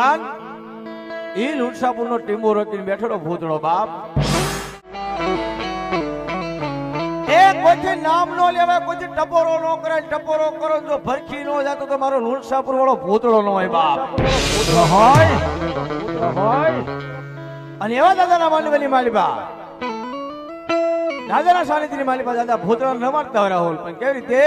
મકાન એ લુણસાપુર નો ટીમો રચીને બેઠેલો ભૂતળો બાપ. એ કોઈ નામ નો લેવાય કોઈ ટપોરો નો કરે ટપોરો કરો ભરખી નો જાતો તો મારો લુણસાપુર વાળો ભૂતળો નો હોય બાપ. અને એવા દાદાના માલવાની માલિબા. દાદાના સાનિધ્યની માલિબા દાદા ભૂતળો ન મારતા હોય રાહુલ, પણ કેવી રીતે?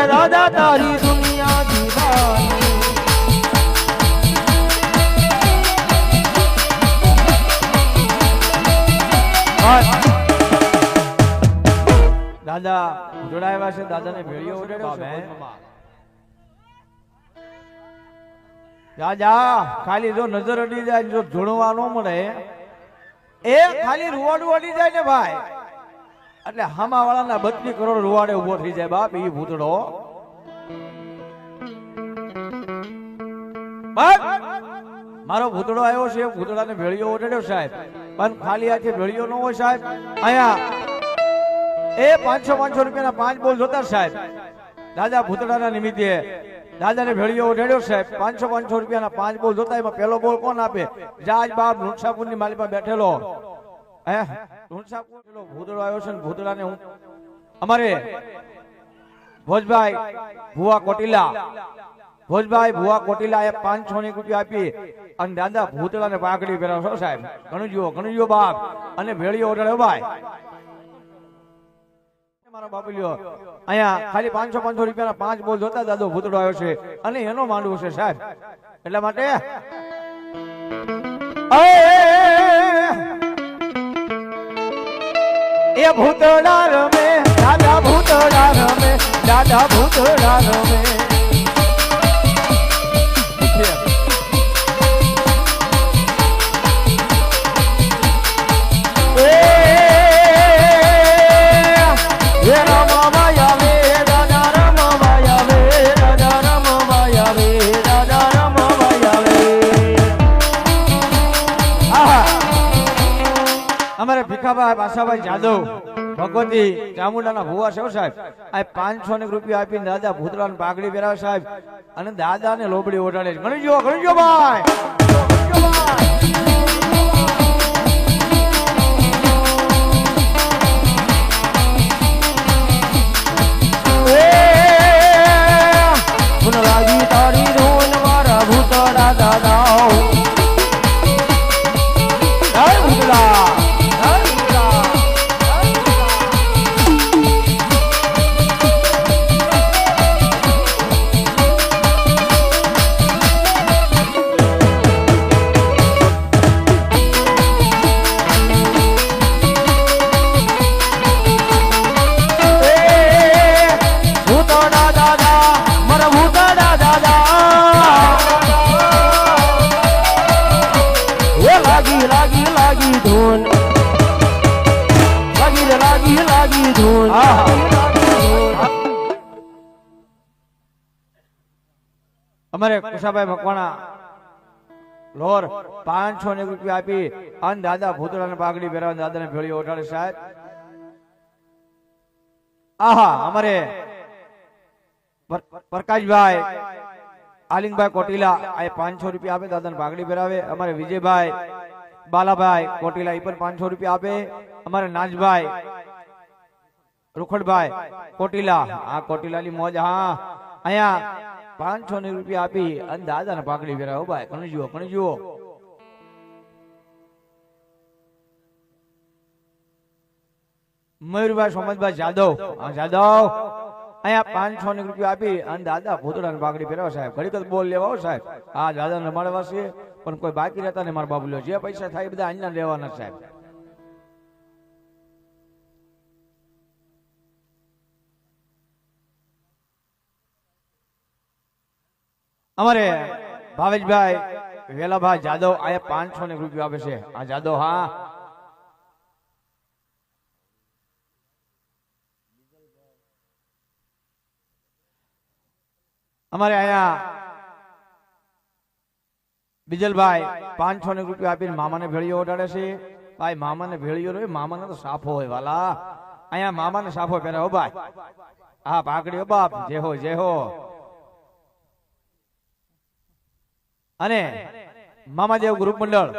રે દાદા તારી દુનિયા દીવાની દાદા જોડાયા છે. દાદાને ભેળીઓ ઉડાડ્યો છે. જા જા ખાલી જો નજર અડી જાય જો જોડવા ન મળે એ ખાલી રૂવાડું અડી જાય ને ભાઈ. એટલે હામા વાળાના બત્રી કરોડ રૂવાડે ઊભો થઈ જાય બાપ એ ભૂતડો. મારો ભૂતડો આવ્યો છે, ભૂતડાને ભેળીઓ ઓઢડ્યો સાહેબ. પણ ખાલી હાથે ભેળીઓ ન હોય સાહેબ. અહીંયા, એ પાંચસો પાંચસો રૂપિયાના પાંચ બોલ જોતા સાહેબ. દાદા ભૂતડાના નિમિત્તે દાદાને ભેળીઓ ઓઢડ્યો સાહેબ. પાંચસો પાંચસો રૂપિયાના પાંચ બોલ જોતા એમાં પહેલો બોલ કોણ આપે? જાજ બાપ નુકસાપુરની માલિકા બેઠેલો. હે? આવ્યો છે ને અમારે ભોજભાઈ ભુવા કોટીલા, ભોજભાઈ ભુવા કોટીલા એ પાંચસો ની રૂપિયા આપી અને દાદા ભૂતળાને પાઘડી પહેરાવશો સાહેબ? ઘણું જુઓ ઘણું જુઓ બાપ અને ભેળીઓ ઓઢાડ્યો ભાઈ. મારો બાપુલિયો ખાલી પાંચસો પાંચસો રૂપિયાના પાંચ બોલ જોતા દાદો ભૂતડો આવ્યો છે. અને એનો માંડવું છે સાહેબ. એટલા માટે ભૂતડા રમે દાદા ભૂતડા રમે દાદા ભૂતડા રમે. અમારે ભીખાભાઈ બાસાભાઈ જાદવ ભગવતી ચામુંડાના ભુવા છે સાહેબ આ પાંચસો ને રૂપિયા આપીને દાદા ભૂતરાને પાઘડી પહેરાવે સાહેબ અને દાદાને લોબડી ઓઢાડે ગણજો ગણી જો ગણી જો ભાઈ ગણી જો ભાઈ પુનરાજી તારી ધૂન મારા ભૂતડા દાદા અમારે કુશાભાઈ મકવાણા લોર પાંચસો ને રૂપિયા આપી અન દાદા ભૂતળાને પાઘડી પહેરાવા, દાદાને ભેળી ઓઢાડે સાહેબ. આહા, અમારે પ્રકાશભાઈ, આલિંગભાઈ કોટીલા, આ પાંચસો રૂપિયા આપે દાદા ને પાઘડી પહેરાવે. અમારે વિજયભાઈ, બાલાભાઈ કોટીલા એ પણ પાંચસો રૂપિયા આપે. અમારે નાજભાઈ રૂખડભાઈ, કોટીલા. આ કોટીલાની મોજ, હા. અહીંયા પાંચસો ની રૂપિયા આપી અને દાદાને ને પાકડી ફેરાયો ભાઈ, કણ જુઓ કણ જુઓ. મયુરભાઈ, સોમજભાઈ, જાદવ. હા, જાદવ. અહીંયા પાંચસો ની રૂપિયા આપી અને દાદા ભૂતડા ને પાકડી ફેરાવો સાહેબ. ઘડીક બોલ લેવા સાહેબ. હા દાદા ને મળવા છે, પણ કોઈ બાકી રહેતા ને મારા બાબુ જે પૈસા થાય બધા અહીંયા લેવાના સાહેબ. અમારે ભાવેશભાઈ વેલાભાઈ જાદવ આ પાંચસો ને રૂપિયા આપે છે. આ જાદવ, હા. અમારે અહીંયા બીજલભાઈ પાંચસો ને રૂપિયા આપીને મામાને ભેળીઓ ઓડાડે છે. ભાઈ, મામાને ભેળીઓ હોય મામાને તો સાફો હોય, વાલા. અહીંયા મામાને સાફો પહેરે હો ભાઈ. હા પાકડી હો બાપ, જે હો જે હો. અને મામાદેવ ગ્રુપ મંડળ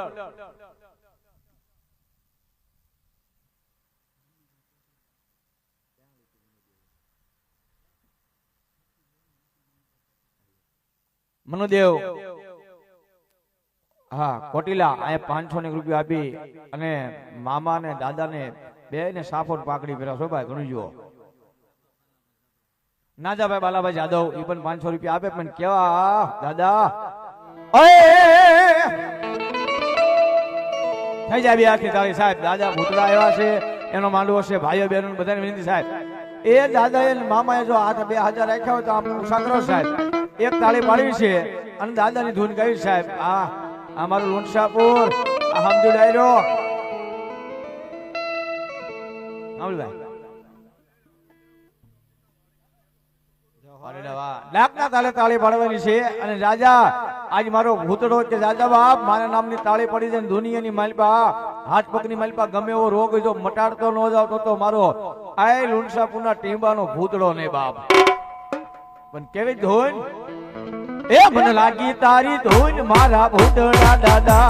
મનુદેવ હા, કોટીલા, અહીંયા પાંચસો ને રૂપિયા આપી અને મામા ને દાદા ને બે ને સાફો પાકડી પેલા પહેરાવશો ભાઈ ઘણું જુઓ નાજાભાઈ, બાલાભાઈ જાદવ એ પણ પાંચસો રૂપિયા આપે, પણ કેવા, દાદા! થઈ જાય બે આખી તાળી, સાહેબ. દાદા ભૂતળા આવ્યા છે, એનો માંડવો છે, ભાઈઓ બહેનો બધાને વિનંતી, સાહેબ. એ દાદા એ મામાએ જો હાથ બે હાજર રાખ્યા હોય તો આમ સાંકળો, સાહેબ. એક તાળી પાડવી છે અને દાદાની ધૂન ગાવી સાહેબ. આ અમારું આ હમદુ ડાયરો અમલભાઈ. ડાકના તાલે ગમે એવો રોગ જો મટાડતો ન જાવ તો મારો આય લુણસાપુરના ટીંબાનો ભૂતડો ને બાપ. કેવી ધૂન? એ મને લાગી તારી ધોઈ મારા ભૂતડા દાદા.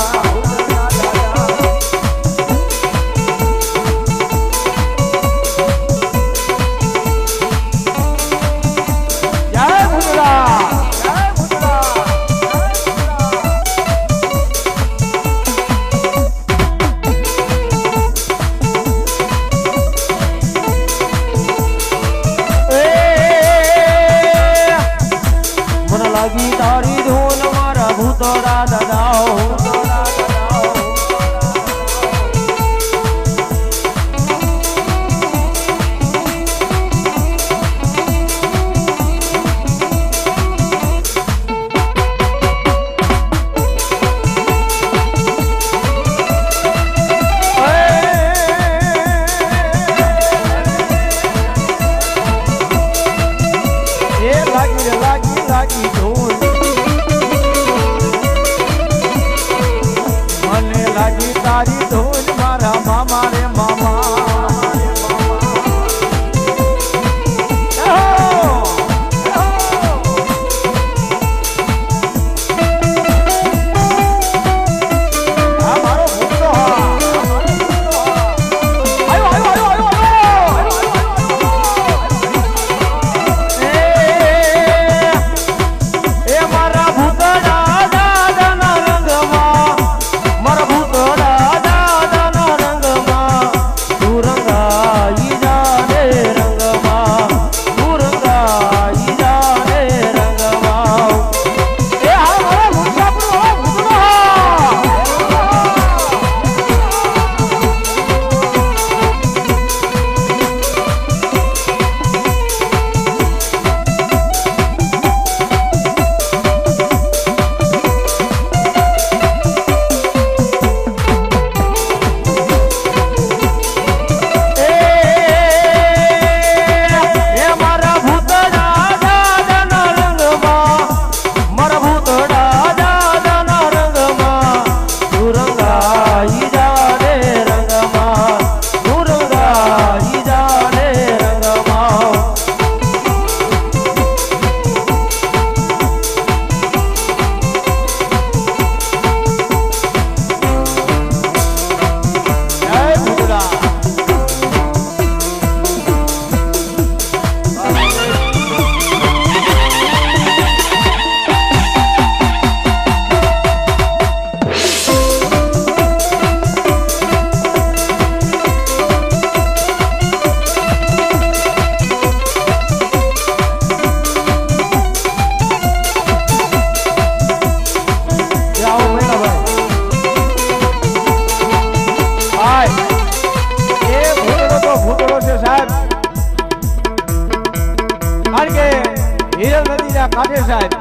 ના કાંઠે સાહેબ.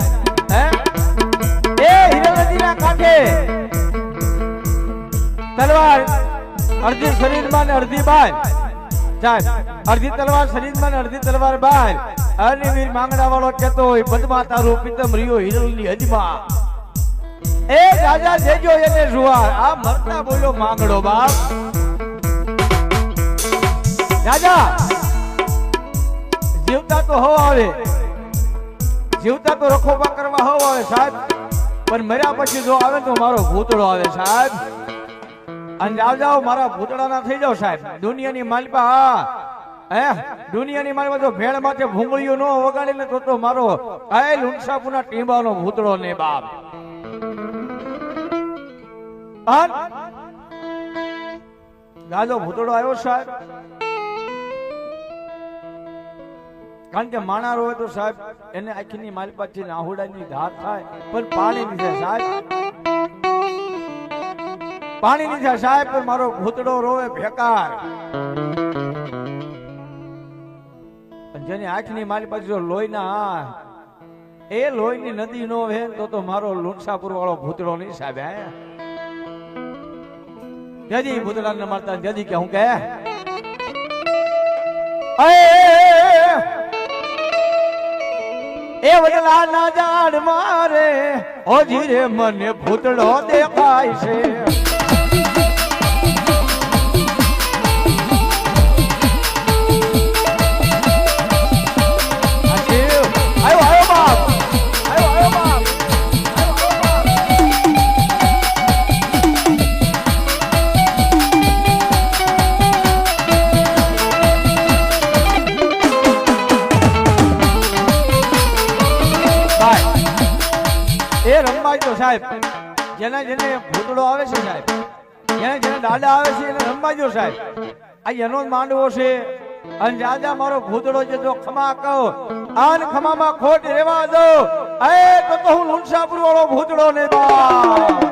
હે? એ હીરા નદી ના કાંઠે તલવાર, અડધી શરીરમાં ને અડધી બહાર સાહેબ, અડધી તલવાર શરીરમાં ને અડધી તલવાર બહાર અને વીર માંગડા વાળો કેતો હોય પદમા તારું પિતમ રિયો હિરલની હજમાં એ રાજા જજો એને જુવાર. આ મરતા બોલ્યો માંગડો બાપ. રાજા, જીવતા તો હો આવે. જીવતા તો રખોપા કરવા હોવ આવે સાહેબ. પણ મર્યા પછી જો આવે તો મારો ભૂતળો આવે સાહેબ. અને જાવ જાવ મારા ભૂતળાના થઈ જાવ સાહેબ. દુનિયાની માલિપા, હા. હે? દુનિયાની માલિપા જો ભેળ માથે ભૂંગળીઓ ન વગાડી ને તો તો મારો કાય લુણસાપુના ટીંબાનો ભૂતળો ને બાપ. ગાજો ભૂતળો આવ્યો સાહેબ. કારણ કે માણા હોય તો સાહેબ, એને આખીની માલિપાથી નાહુડાની ધાર થાય, પણ પાણી નથી સાહેબ. પાણી નથી સાહેબ, પણ મારો ભૂતડો રોવે ભેકાર. જેની આંખની મારી પાસે લોહી લોહીના એ લોહીની નદી નો વહે તો તો મારો લુણસાપુર વાળો ભૂતડો નહીં, સાહેબ, હે. જજી ભૂતડાને મારતા જજી કે હું કે? એ વડલા ના ઝાડ મારે ઓજી રે મને ભૂતડો દેખાય છે. એ રમવાય તો સાહેબ. જેના જેને ભૂતડો આવે છે સાહેબ. જેને જેને દાદા આવે છે એને રમવાજો સાહેબ. આ એનો જ માંડવો છે. અને દાદા મારો ભૂતડો છે તો ખમા કહો. આન ખમામાં ખોટ રેવા દો. એ તો હું લુણસાપુર વાળો ભૂતડો ને બા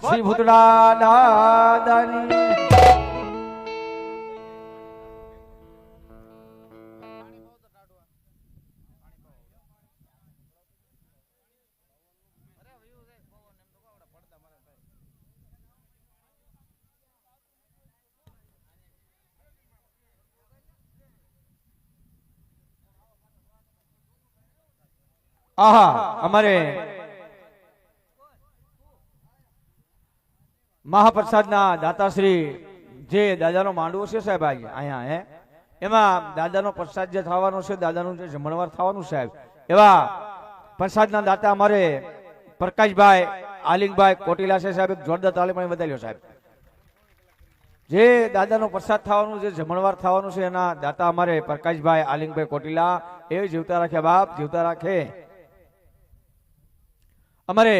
શ્રી ભૂતડા દાદાની આહા અમારે મહાપ્રસાદના દાતાશ્રી જે દાદાનો માંડવો છે સાહેબ આજે, અહીંયા, હે? એમાં દાદાનો પ્રસાદ જે થવાનો છે, દાદાનું જે જમણવાર થવાનું સાહેબ, એવા પ્રસાદના દાતા અમારે પ્રકાશભાઈ, આલિંગભાઈ કોટીલા છે સાહેબ જોરદાર તાલીમ બતાવ્યો સાહેબ. જે દાદાનો પ્રસાદ થવાનું, જે જમણવાર થવાનું છે, એના દાતા અમારે પ્રકાશભાઈ, આલિંગભાઈ કોટીલા, એ જીવતા રાખે બાપ, જીવતા રાખે. અમારે